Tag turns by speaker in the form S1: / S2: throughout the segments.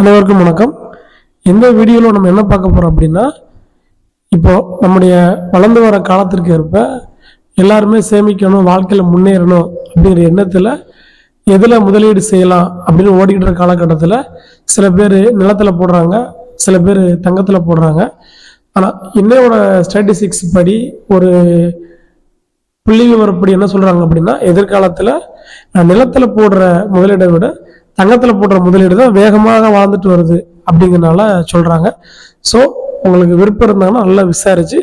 S1: அனைவருக்கும் வணக்கம். இந்த வீடியோவில் நம்ம என்ன பார்க்க போகிறோம் அப்படின்னா இப்போது நம்முடைய வளர்ந்து வர காலத்திற்கு ஏற்ப எல்லாருமே சேமிக்கணும் வாழ்க்கையில் முன்னேறணும் அப்படிங்கிற எண்ணத்தில் எதில் முதலீடு செய்யலாம் அப்படின்னு ஓடிக்கிட்டு இருக்க காலகட்டத்தில் சில பேர் நிலத்தில் போடுறாங்க சில பேர் தங்கத்தில் போடுறாங்க. ஆனால் இன்னையோட ஸ்டாட்டிஸ்டிக்ஸ் படி ஒரு புள்ளி விவரப்படி என்ன சொல்கிறாங்க அப்படின்னா எதிர்காலத்தில் நிலத்தில் போடுற முதலீடை விட தங்கத்தில் போடுற முதலீடு தான் வேகமாக வாழ்ந்துட்டு வருது அப்படிங்கிறனால சொல்கிறாங்க ஸோ உங்களுக்கு விருப்பம் இருந்தாங்கன்னா நல்லா விசாரித்து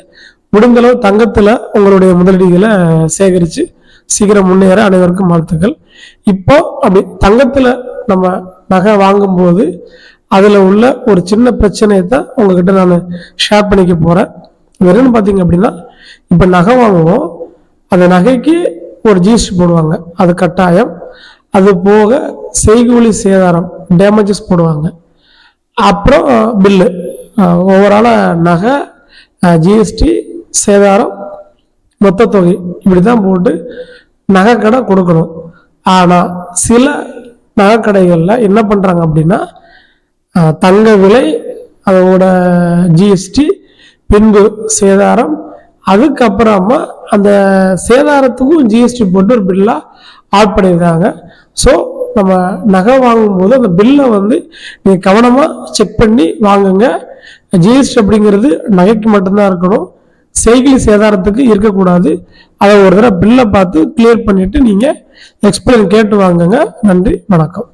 S1: முடிந்தளவு தங்கத்தில் உங்களுடைய முதலீடுகளை சேகரித்து சீக்கிரம் முன்னேற அனைவருக்கும் வாழ்த்துக்கள். இப்போ அப்படி தங்கத்தில் நம்ம நகை வாங்கும்போது அதில் உள்ள ஒரு சின்ன பிரச்சனையை தான் உங்ககிட்ட நான் ஷேர் பண்ணிக்க போகிறேன் வெறும்னு பார்த்தீங்க அப்படின்னா இப்போ நகை வாங்குவோம் அந்த நகைக்கு ஒரு ஜிஎஸ்டி போடுவாங்க. அது கட்டாயம். அது போக செய்கூலி சேதாரம் டேமேஜஸ் போடுவாங்க. அப்புறம் பில்லு ஓவராலாக நகை ஜிஎஸ்டி சேதாரம் மொத்த தொகை. இப்படி தான் போட்டு நகைக்கடை கொடுக்கணும். ஆனால் சில நகைக்கடைகளில் என்ன பண்ணுறாங்க அப்படின்னா தங்க விலை அதோட ஜிஎஸ்டி பின்பு சேதாரம் அதுக்கப்புறமா அந்த சேதாரத்துக்கும் ஜிஎஸ்டி போட்டு ஒரு பில்லாக ஆட் பண்ணியிருக்காங்க. ஸோ நம்ம நகை வாங்கும்போது அந்த பில்லை வந்து நீங்கள் கவனமாக செக் பண்ணி வாங்குங்க. ஜிஎஸ்டி அப்படிங்கிறது நகைக்கு மட்டும்தான் இருக்கணும். செய்கை சேதாரத்துக்கு இருக்கக்கூடாது. அதை ஒரு தடவை பில்லை பார்த்து கிளியர் பண்ணிவிட்டு நீங்கள் எக்ஸ்பிளைன் கேட்டு வாங்குங்க. நன்றி வணக்கம்.